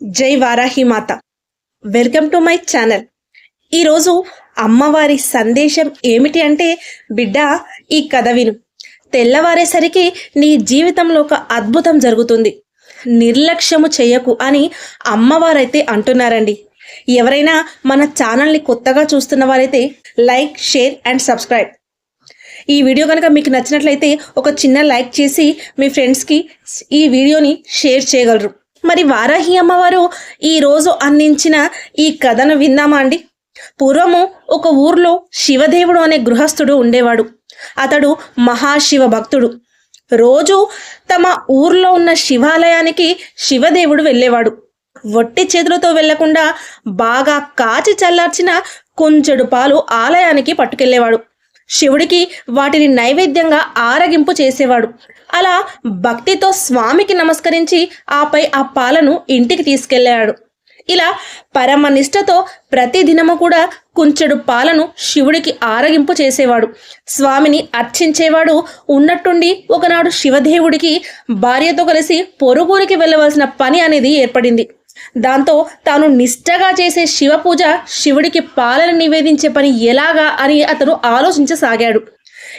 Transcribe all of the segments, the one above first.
జై వారాహి మాత. Welcome to my channel. ఈరోజు అమ్మవారి సందేశం ఏమిటి అంటే బిడ్డ ఈ కథ విను. తెల్లవారేసరికి నీ జీవితంలో ఒక అద్భుతం జరుగుతుంది. నిర్లక్ష్యము చేయకు అని అమ్మవారైతే అంటున్నారండి. ఎవరైనా మన ఛానల్ని కొత్తగా చూస్తున్న వారైతే లైక్ షేర్ అండ్ సబ్స్క్రైబ్. ఈ వీడియో కనుక మీకు నచ్చినట్లయితే ఒక చిన్న లైక్ చేసి మీ ఫ్రెండ్స్కి ఈ వీడియోని షేర్ చేయగలరు. మరి వారాహి అమ్మవారు ఈ రోజు అందించిన ఈ కథను విందామా అండి? పూర్వము ఒక ఊర్లో శివదేవుడు అనే గృహస్థుడు ఉండేవాడు. అతడు మహాశివ భక్తుడు. రోజు తమ ఊర్లో ఉన్న శివాలయానికి శివదేవుడు వెళ్ళేవాడు. వట్టి చేతులతో వెళ్ళకుండా బాగా కాచి చల్లార్చిన కొంచెడు పాలు ఆలయానికి పట్టుకెళ్ళేవాడు శివుడికి వాటిని నైవేద్యంగా ఆరగింపు చేసేవాడు. అలా భక్తితో స్వామికి నమస్కరించి ఆపై ఆ పాలను ఇంటికి తీసుకెళ్ళాడు ఇలా పరమ నిష్ఠతో ప్రతిదినము కూడా కుంచెడు పాలను శివుడికి ఆరగింపు చేసేవాడు. స్వామిని అర్చించేవాడు ఉన్నట్టుండి ఒకనాడు శివదేవుడికి భార్యతో కలిసి పొరుగురికి వెళ్ళవలసిన పని అనేది ఏర్పడింది. దాంతో తాను నిష్టగా చేసే శివ పూజ శివుడికి పాలన నివేదించే పని ఎలాగా అని అతను ఆలోచించసాగాడు.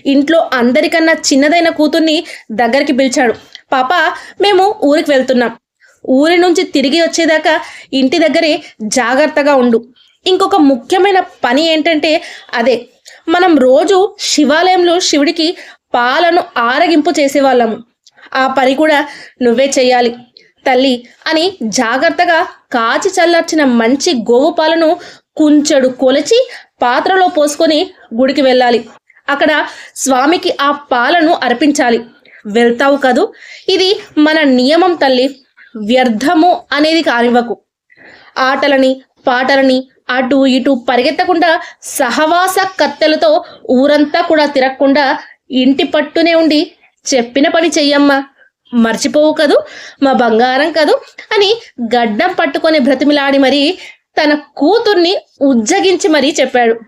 ఇంట్లో అందరికన్నా చిన్నదైన కూతుర్ని దగ్గరికి పిలిచాడు. పాప మేము ఊరికి వెళ్తున్నాం. ఊరి నుంచి తిరిగి వచ్చేదాకా ఇంటి దగ్గరే జాగ్రత్తగా ఉండు. ఇంకొక ముఖ్యమైన పని ఏంటంటే అదే. మనం రోజు శివాలయంలో శివుడికి పాలను ఆరగింపు చేసేవాళ్ళము. ఆ పని కూడా నువ్వే చెయ్యాలి. తల్లి అని జాగ్రత్తగా కాచి చల్లార్చిన మంచి గోవు పాలను కుంచెడు కొలిచి పాత్రలో పోసుకొని గుడికి వెళ్ళాలి. అక్కడ స్వామికి ఆ పాలను అర్పించాలి. వెళ్తావు కదూ? ఇది మన నియమం తల్లి. వ్యర్థము అనేది కానివ్వకు. ఆటలని పాటలని అటు ఇటు పరిగెత్తకుండా సహవాస కత్తెలతో ఊరంతా కూడా తిరగకుండా ఇంటి పట్టునే ఉండి చెప్పిన పని చెయ్యమ్మా. మర్చిపోవు కదూ మా బంగారం కదూ అని గడ్డం పట్టుకొని బ్రతిమిలాడి మరి తన కూతుర్ని ఉజ్జగించి మరీ చెప్పాడు.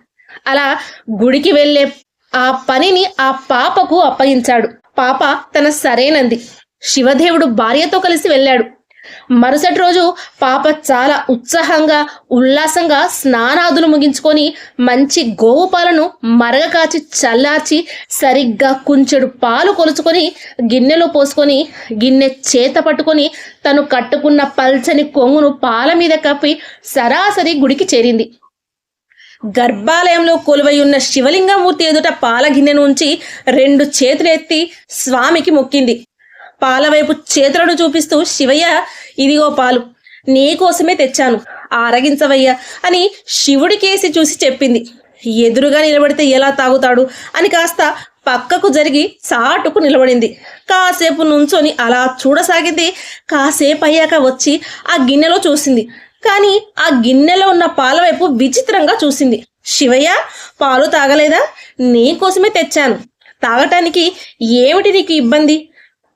అలా గుడికి వెళ్ళే ఆ పనిని ఆ పాపకు అప్పగించాడు. పాప తన సరేనంది. శివదేవుడు భార్యతో కలిసి వెళ్ళాడు. మరుసటి రోజు పాప చాలా ఉత్సాహంగా ఉల్లాసంగా స్నానాదులు ముగించుకొని మంచి గోవు పాలను మరగకాచి చల్లార్చి సరిగ్గా కుంచెడు పాలు కొలుచుకొని గిన్నెలో పోసుకొని గిన్నె చేత పట్టుకొని తను కట్టుకున్న పల్చని కొంగును పాల మీద కప్పి సరాసరి గుడికి చేరింది. గర్భాలయంలో కొలువై ఉన్న శివలింగమూర్తి ఎదుట పాల గిన్నెను ఉంచి రెండు చేతులు ఎత్తి స్వామికి మొక్కింది. పాల వైపు చేతులను చూపిస్తూ శివయ్య ఇదిగో పాలు. నీకోసమే తెచ్చాను. ఆరగించవయ్యా అని శివుడికేసి చూసి చెప్పింది. ఎదురుగా నిలబడితే ఎలా తాగుతాడు అని కాస్త పక్కకు జరిగి చాటుకు నిలబడింది. కాసేపు నుంచొని అలా చూడసాగింది. కాసేపు అయ్యాక వచ్చి ఆ గిన్నెలో చూసింది. కానీ ఆ గిన్నెలో ఉన్న పాల వైపు విచిత్రంగా చూసింది. శివయ్య పాలు తాగలేదా? నీకోసమే తెచ్చాను. తాగటానికి ఏమిటి నీకు ఇబ్బంది?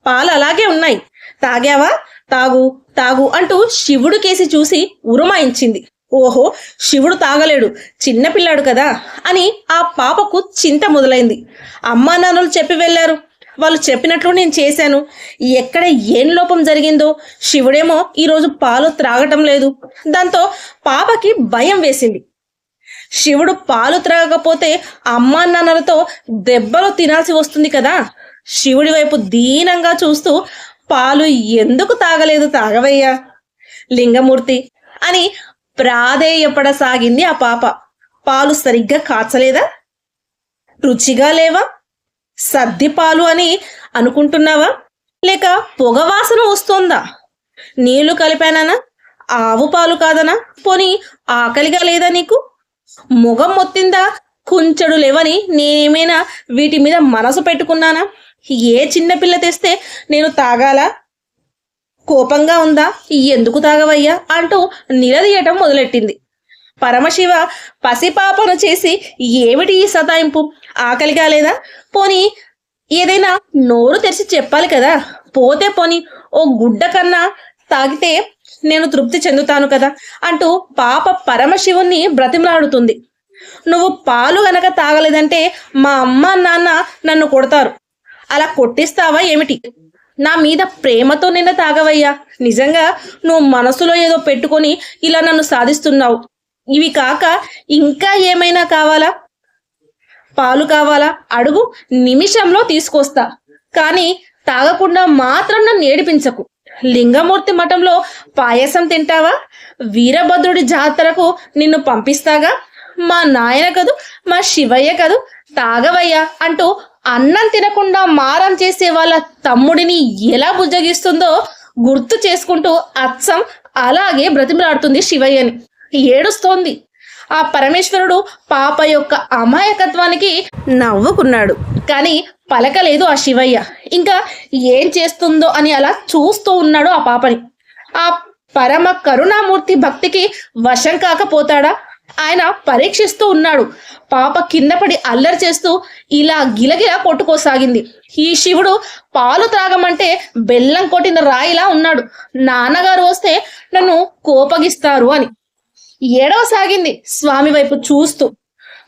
పాలు అలాగే ఉన్నాయి. తాగావా? తాగు తాగు అంటూ శివుడు కేసి చూసి ఉరుమాయించింది. ఓహో శివుడు తాగలేడు చిన్నపిల్లాడు కదా అని ఆ పాపకు చింత మొదలైంది. అమ్మా నాన్నలు చెప్పి వెళ్ళారు. వాళ్ళు చెప్పినట్లు నేను చేశాను. ఎక్కడ ఏం లోపం జరిగిందో శివుడేమో ఈరోజు పాలు త్రాగటం లేదు. దాంతో పాపకి భయం వేసింది. శివుడు పాలు త్రాగకపోతే అమ్మా నాన్నలతో దెబ్బలు తినాల్సి వస్తుంది కదా. శివుడి వైపు దీనంగా చూస్తూ పాలు ఎందుకు తాగలేదు తాగవయ్యా? లింగమూర్తి అని ప్రాధేయపడసాగింది ఆ పాప. పాలు సరిగ్గా కాచలేదా? రుచిగా లేవా? సద్ది పాలు అని అనుకుంటున్నావా? లేక పొగవాసన వస్తోందా? నీళ్ళు కలిపానా ఆవు పాలు కాదనా? పోని ఆకలిగా లేదా నీకు? మొగం మొత్తిందా? కుంచెడు లేవని నేనేమైనా వీటి మీద మనసు పెట్టుకున్నానా? ఏ చిన్నపిల్ల తెస్తే నేను తాగాలా? కోపంగా ఉందా? ఎందుకు తాగవయ్యా? అంటూ నిలదీయటం మొదలెట్టింది. పరమశివ పసిపాపను చేసి ఏమిటి ఈ సతాయింపు? ఆకలిగా లేదా పోని ఏదైనా నోరు తెరిచి చెప్పాలి కదా. పోతే పోని ఓ గుడ్డ కన్నా తాగితే నేను తృప్తి చెందుతాను కదా అంటూ పాప పరమశివుణ్ణి బ్రతిమలాడుతుంది. నువ్వు పాలు గనక తాగలేదంటే మా అమ్మ నాన్న నన్ను కొడతారు. అలా కొట్టిస్తావా ఏమిటి? నా మీద ప్రేమతో నిన్న తాగవయ్యా. నిజంగా నువ్వు మనసులో ఏదో పెట్టుకొని ఇలా నన్ను సాధిస్తున్నావు. ఇవి కాక ఇంకా ఏమైనా కావాలా? పాలు కావాలా? అడుగు నిమిషంలో తీసుకొస్తా. కానీ తాగకుండా మాత్రం నన్ను ఏడిపించకు. లింగమూర్తి మఠంలో పాయసం తింటావా? వీరభద్రుడి జాతరకు నిన్ను పంపిస్తాగా? మా నాయన కదూ మా శివయ్య కదూ తాగవయ్యా అంటూ అన్నం తినకుండా మారం చేసే వాళ్ళ తమ్ముడిని ఎలా బుజ్జగిస్తుందో గుర్తు చేసుకుంటూ అచ్చం అలాగే బ్రతిమలాడుతుంది శివయ్యని. ఏడుస్తోంది. ఆ పరమేశ్వరుడు పాప యొక్క అమాయకత్వానికి నవ్వుకున్నాడు. కానీ పలకలేదు ఆ శివయ్య. ఇంకా ఏం చేస్తుందో అని అలా చూస్తూ ఉన్నాడు ఆ పాపని. ఆ పరమ కరుణామూర్తి భక్తికి వశం కాకపోతాడా? ఆయన పరీక్షిస్తూ ఉన్నాడు. పాప కింద పడి అల్లరి చేస్తూ ఇలా గిలగిలా కొట్టుకోసాగింది. ఈ శివుడు పాలు త్రాగమంటే బెల్లం కొట్టిన రాయిలా ఉన్నాడు. నాన్నగారు వస్తే నన్ను కోపగిస్తారు అని. ఏడవసాగింది స్వామి వైపు చూస్తూ.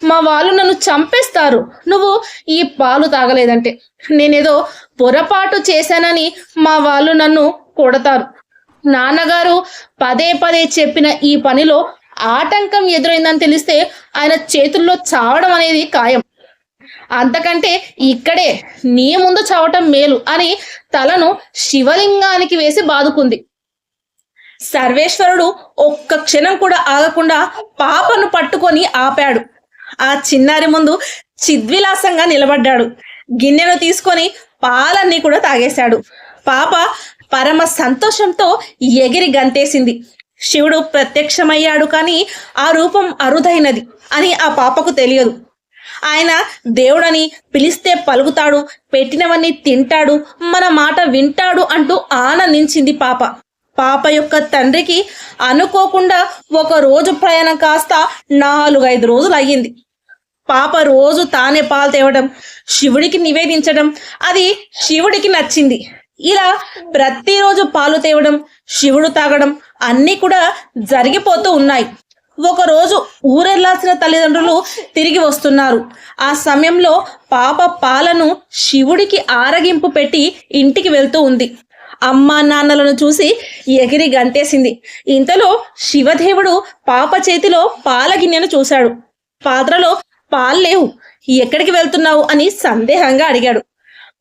మా వాళ్ళు నన్ను చంపేస్తారు. నువ్వు ఈ పాలు తాగలేదంటే. నేనేదో పొరపాటు చేశానని మా వాళ్ళు నన్ను కొడతారు. నాన్నగారు పదే పదే చెప్పిన ఈ పనిలో ఆటంకం ఎదురైందని తెలిస్తే ఆయన చేతుల్లో చావడం అనేది ఖాయం. అంతకంటే ఇక్కడే నీ ముందు చావటం మేలు అని తలను శివలింగానికి వేసి బాదుకుంది. సర్వేశ్వరుడు ఒక్క క్షణం కూడా ఆగకుండా పాపను పట్టుకొని ఆపాడు. ఆ చిన్నారి ముందు చిద్విలాసంగా నిలబడ్డాడు. గిన్నెను తీసుకొని పాలన్నీ కూడా తాగేశాడు. పాప పరమ సంతోషంతో ఎగిరి గంతేసింది. శివుడు ప్రత్యక్షమయ్యాడు కానీ ఆ రూపం అరుదైనది అని ఆ పాపకు తెలియదు. ఆయన దేవుడని పిలిస్తే పలుకుతాడు పెట్టినవన్నీ తింటాడు మన మాట వింటాడు అంటూ ఆనందించింది పాప. పాప యొక్క తండ్రికి అనుకోకుండా ఒక రోజు ప్రయాణం కాస్త నాలుగైదు రోజులు అయ్యింది. పాప రోజు తానే పాలు తేవడం శివుడికి నివేదించడం అది శివుడికి నచ్చింది. ఇలా ప్రతిరోజు పాలు తేవడం శివుడు తాగడం అన్నీ కూడా జరిగిపోతూ ఉన్నాయి. ఒకరోజు ఊరెళ్ళాల్సిన తల్లిదండ్రులు తిరిగి వస్తున్నారు. ఆ సమయంలో పాప పాలను శివుడికి ఆరగింపు పెట్టి ఇంటికి వెళ్తూ ఉంది. అమ్మా నాన్నలను చూసి ఎగిరి గంతేసింది ఇంతలో శివదేవుడు పాప చేతిలో పాల గిన్నెను చూశాడు. పాత్రలో పాలు లేవు. ఎక్కడికి వెళ్తున్నావు అని సందేహంగా అడిగాడు.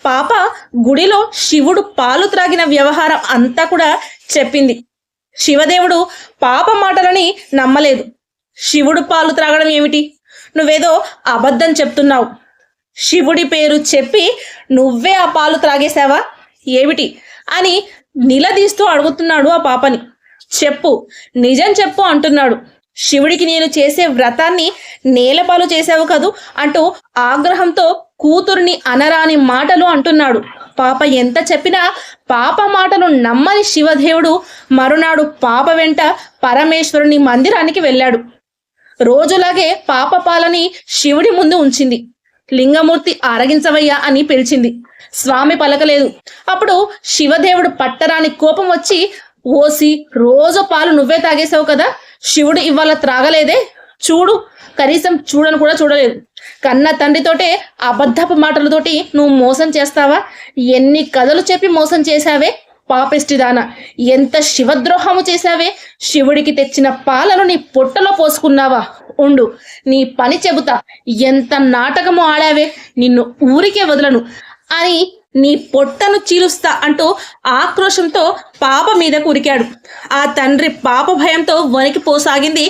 పాప గుడిలో శివుడు పాలు త్రాగిన వ్యవహారం అంతా కూడా చెప్పింది. శివదేవుడు పాప మాటలని నమ్మలేదు. శివుడు పాలు త్రాగడం ఏమిటి? నువ్వేదో అబద్ధం చెప్తున్నావు. శివుడి పేరు చెప్పి నువ్వే ఆ పాలు త్రాగేశావా? ఏమిటి? అని నిలదీస్తూ అడుగుతున్నాడు ఆ పాపని. చెప్పు నిజం చెప్పు అంటున్నాడు. శివుడికి నేను చేసే వ్రతాన్ని నేలపాలు చేశావు కదూ అంటూ ఆగ్రహంతో కూతుర్ని అనరాని మాటలు అంటున్నాడు. పాప ఎంత చెప్పినా పాప మాటలు నమ్మని శివదేవుడు మరునాడు పాప వెంట పరమేశ్వరుని మందిరానికి వెళ్ళాడు. రోజులాగే పాప పాలని శివుడి ముందు ఉంచింది. లింగమూర్తి ఆరగించవయ్యా అని పిలిచింది. స్వామి పలకలేదు. అప్పుడు శివదేవుడు పట్టరాని కోపం వచ్చి ఓసి రోజు పాలు నువ్వే తాగేశావు కదా శివుడు ఇవాళ త్రాగలేదే? చూడు కనీసం చూడను కూడా చూడలేదు. కన్న తండ్రితోటే అబద్ధపు మాటలతోటి నువ్వు మోసం చేస్తావా? ఎన్ని కథలు చెప్పి మోసం చేశావే? పాపిష్టిదాన ఎంత శివద్రోహము చేశావే? శివుడికి తెచ్చిన పాలను నీ పొట్టలో పోసుకున్నావా? ఉండు నీ పని చెబుతా. ఎంత నాటకము ఆడావే? నిన్ను ఊరికే వదలను అని నీ పొట్టను చీలుస్తా అంటూ ఆక్రోశంతో పాప మీద కురికాడు ఆ తండ్రి పాప భయంతో వణికిపోసాగింది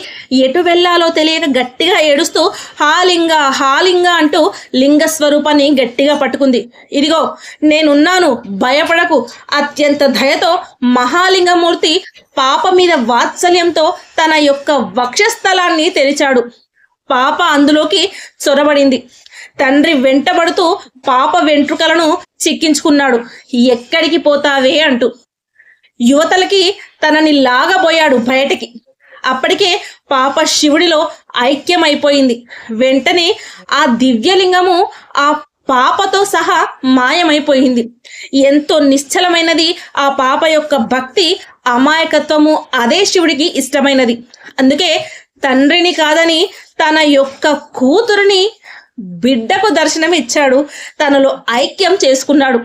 ఎటు వెళ్ళాలో తెలియక గట్టిగా ఏడుస్తూ హాలింగ హాలింగ అంటూ లింగ స్వరూపాన్ని గట్టిగా పట్టుకుంది. ఇదిగో నేనున్నాను భయపడకు. అత్యంత దయతో మహాలింగమూర్తి పాప మీద వాత్సల్యంతో తన యొక్క వక్షస్థలాన్ని తెరిచాడు. పాప అందులోకి చొరబడింది. తండ్రి వెంటబడుతూ పాప వెంట్రుకలను చిక్కించుకున్నాడు. ఎక్కడికి పోతావే అంటూ. యువతలకి తనని లాగబోయాడు బయటికి. అప్పటికే పాప శివుడిలో ఐక్యమైపోయింది. వెంటనే ఆ దివ్యలింగము ఆ పాపతో సహా మాయమైపోయింది. ఎంతో నిశ్చలమైనది ఆ పాప యొక్క భక్తి అమాయకత్వము అదే శివుడికి ఇష్టమైనది. అందుకే తండ్రిని కాదని తన యొక్క కూతురిని బిడ్డకు దర్శనం ఇచ్చాడు. తనలో ఐక్యం చేసుకున్నాడు.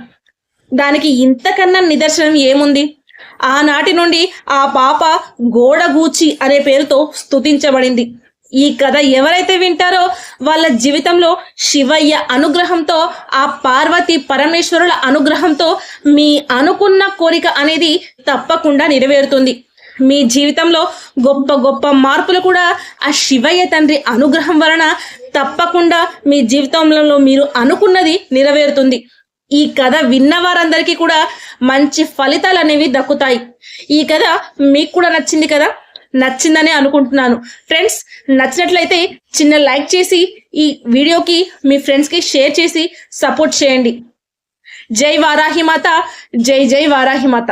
దానికి ఇంతకన్నా నిదర్శనం ఏముంది? ఆనాటి నుండి ఆ పాప గోడగూచి అనే పేరుతో స్తుతించబడింది. ఈ కథ ఎవరైతే వింటారో వాళ్ళ జీవితంలో శివయ్య అనుగ్రహంతో ఆ పార్వతి పరమేశ్వరుల అనుగ్రహంతో మీ అనుకున్న కోరిక అనేది తప్పకుండా నెరవేరుతుంది. మీ జీవితంలో గొప్ప గొప్ప మార్పులు కూడా ఆ శివయ్య తండ్రి అనుగ్రహం వలన తప్పకుండా మీ జీవితంలో మీరు అనుకున్నది నెరవేరుతుంది. ఈ కథ విన్న వారందరికీ కూడా మంచి ఫలితాలు అనేవి దక్కుతాయి. ఈ కథ మీకు కూడా నచ్చింది కదా? నచ్చిందని అనుకుంటున్నాను. ఫ్రెండ్స్ నచ్చినట్లయితే చిన్న లైక్ చేసి ఈ వీడియోకి మీ ఫ్రెండ్స్కి షేర్ చేసి సపోర్ట్ చేయండి. జై వారాహి మాత జై జై వారాహి మాత.